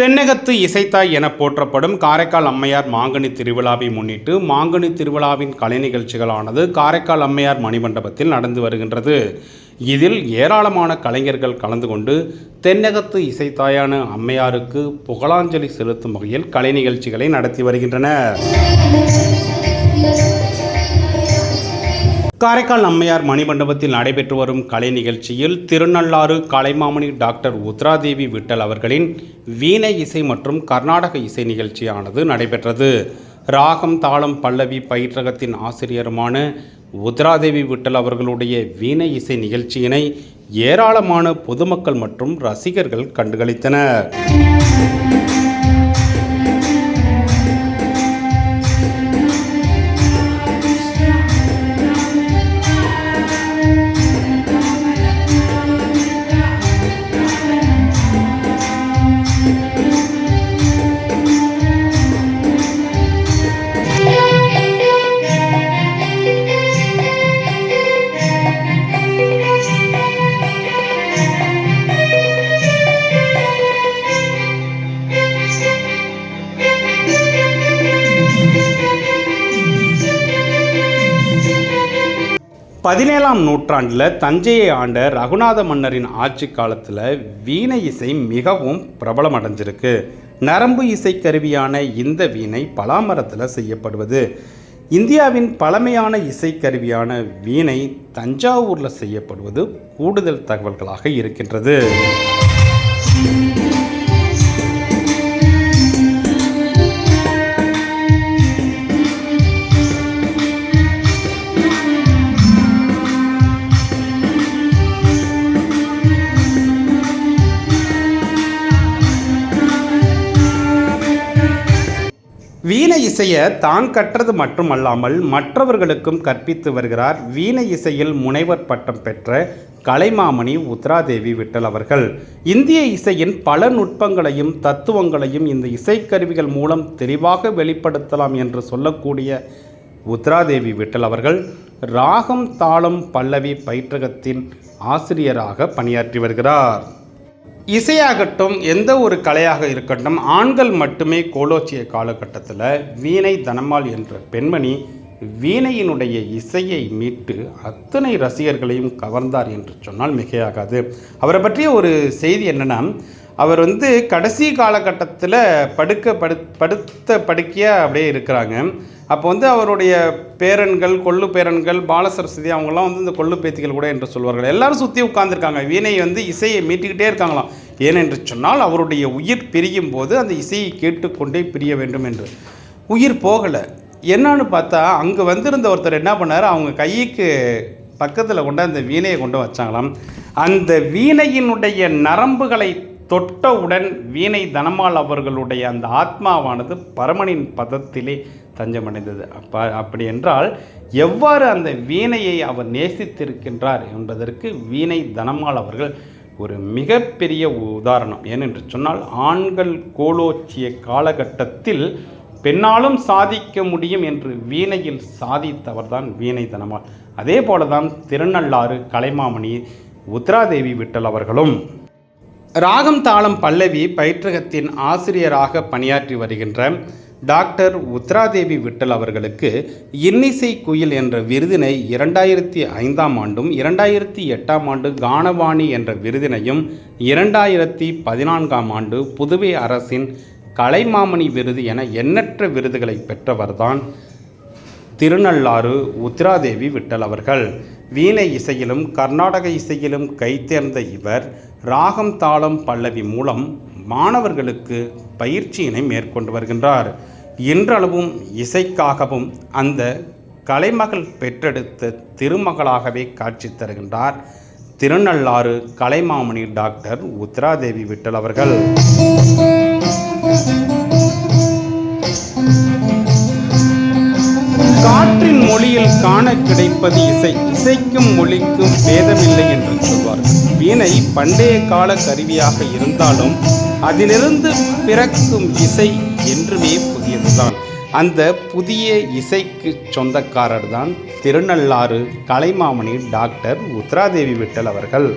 தென்னகத்து இசைத்தாய் என போற்றப்படும் காரைக்கால் அம்மையார் மாங்கனி திருவிழாவை முன்னிட்டு மாங்கனி திருவிழாவின் கலை நிகழ்ச்சிகளானது காரைக்கால் அம்மையார் மணிமண்டபத்தில் நடந்து வருகின்றது. இதில் ஏராளமான கலைஞர்கள் கலந்து கொண்டு தென்னகத்து இசைத்தாயான அம்மையாருக்கு புகழாஞ்சலி செலுத்தும் வகையில் கலை நிகழ்ச்சிகளை நடத்தி வருகின்றனர். காரைக்கால் அம்மையார் மணிமண்டபத்தில் நடைபெற்று வரும் கலை நிகழ்ச்சியில் திருநள்ளாறு கலைமாமணி டாக்டர் உத்ராதேவி விட்டல் அவர்களின் வீணை இசை மற்றும் கர்நாடக இசை நிகழ்ச்சியானது நடைபெற்றது. ராகம் தாளம் பல்லவி பயிற்றகத்தின் ஆசிரியருமான உத்ராதேவி விட்டல் அவர்களுடைய வீணை இசை நிகழ்ச்சியினை ஏராளமான பொதுமக்கள் மற்றும் ரசிகர்கள் கண்டுகளித்தனர். பதினேழாம் நூற்றாண்டில் தஞ்சையை ஆண்ட ரகுநாத மன்னரின் ஆட்சி காலத்தில் வீணை இசை மிகவும் பிரபலம் அடைஞ்சிருக்கு. நரம்பு இசை கருவியான இந்த வீணை பலாமரத்தில் செய்யப்படுவது. இந்தியாவின் பழமையான இசைக்கருவியான வீணை தஞ்சாவூரில் செய்யப்படுவது கூடுதல் தகவல்களாக இருக்கின்றது. வீணை இசையை தான் கற்றது மட்டுமல்லாமல் மற்றவர்களுக்கும் கற்பித்து வருகிறார் வீணை இசையில் முனைவர் பட்டம் பெற்ற கலைமாமணி உத்ராதேவி விட்டல் அவர்கள். இந்திய இசையின் பல நுட்பங்களையும் தத்துவங்களையும் இந்த இசைக்கருவிகள் மூலம் தெளிவாக வெளிப்படுத்தலாம் என்று சொல்லக்கூடிய உத்ராதேவி விட்டல் அவர்கள் ராகம் தாளம் பல்லவி பயிற்றகத்தின் ஆசிரியராக பணியாற்றி வருகிறார். இசையாகட்டும் எந்த ஒரு கலையாக இருக்கட்டும் ஆண்கள் மட்டுமே கோலோச்சிய காலகட்டத்தில் வீணை தனமால் என்ற பெண்மணி வீணையினுடைய இசையை மீட்டு அத்தனை ரசிகர்களையும் கவர்ந்தார் என்று சொன்னால் மிகையாகாது. அவரை பற்றிய ஒரு செய்தி என்னென்னா அவர் வந்து கடைசி காலகட்டத்தில் படுக்க படு படுத்த படுக்கையாக அப்படியே இருக்கிறாங்க. அப்போ வந்து அவருடைய பேரன்கள் கொள்ளு பேரன்கள் பாலசரஸ்வதி அவங்கெல்லாம் வந்து இந்த கொள்ளு பேத்திகள் கூட என்று சொல்வார்கள். எல்லாரும் சுற்றி உட்காந்துருக்காங்க வீணை வந்து இசையை மீட்டிக்கிட்டே இருக்காங்களாம். ஏனென்று சொன்னால் அவருடைய உயிர் பிரியும் போது அந்த இசையை கேட்டுக்கொண்டே பிரிய வேண்டும் என்று. உயிர் போகலை. என்னன்னு பார்த்தா அங்கே வந்திருந்த ஒருத்தர் என்ன பண்ணார்? அவங்க கைக்கு பக்கத்தில் கொண்டு அந்த வீணையை கொண்டு வச்சாங்களாம். அந்த வீணையினுடைய நரம்புகளை தொட்டவுடன் வீணை தனமால் அவர்களுடைய அந்த ஆத்மாவானது பரமனின் பதத்திலே தஞ்சமடைந்தது. அப்ப அப்படி என்றால் எவ்வாறு அந்த வீணையை அவர் நேசித்திருக்கின்றார் என்பதற்கு வீணை தனமால் அவர்கள் ஒரு மிகப்பெரிய உதாரணம். ஏனென்று சொன்னால் ஆண்கள் கோலோச்சிய காலகட்டத்தில் பெண்ணாலும் சாதிக்க முடியும் என்று வீணையில் சாதித்தவர்தான் வீணை தனமால் அதே போலதான் திருநள்ளாறு கலைமாமணி உத்ராதேவி விட்டல் அவர்களும். ராகம் தாளம் பல்லவி பயிற்றகத்தின் ஆசிரியராக பணியாற்றி வருகின்ற டாக்டர் உத்ராதேவி விட்டல் அவர்களுக்கு இன்னிசை குயில் என்ற விருதினை இரண்டாயிரத்தி ஐந்தாம் ஆண்டும் இரண்டாயிரத்தி எட்டாம் ஆண்டு கானவாணி என்ற விருதினையும் இரண்டாயிரத்தி பதினான்காம் ஆண்டு புதுவை அரசின் கலைமாமணி விருது என எண்ணற்ற விருதுகளை பெற்றவர்தான் திருநள்ளாறு உத்ராதேவி விட்டல் அவர்கள். வீணை இசையிலும் கர்நாடக இசையிலும் கைத்தேர்ந்த இவர் ராகம் தாளம் பல்லவி மூலம் மாணவர்களுக்கு பயிற்சியினை மேற்கொண்டு வருகின்றார். இன்றளவும் இசைக்காகவும் அந்த கலைமகள் பெற்றெடுத்த திருமகளாகவே காட்சி தருகின்றார். திருநள்ளாறு கலைமாமணி டாக்டர் உத்ராதேவி விட்டல் அவர்கள். காற்றின் மொழியில் காண கிடைப்பது இசை. இசைக்கும் மொழிக்கும் பேதமில்லை என்று சொல்வார்கள். வீணை பண்டைய கால கருவியாக இருந்தாலும் அதிலிருந்து பிறக்கும் இசை என்றுமே புதியதுதான். அந்த புதிய இசைக்கு சொந்தக்காரர் தான் திருநள்ளாறு கலைமாமணி டாக்டர் உத்ராதேவி விட்டல் அவர்கள்.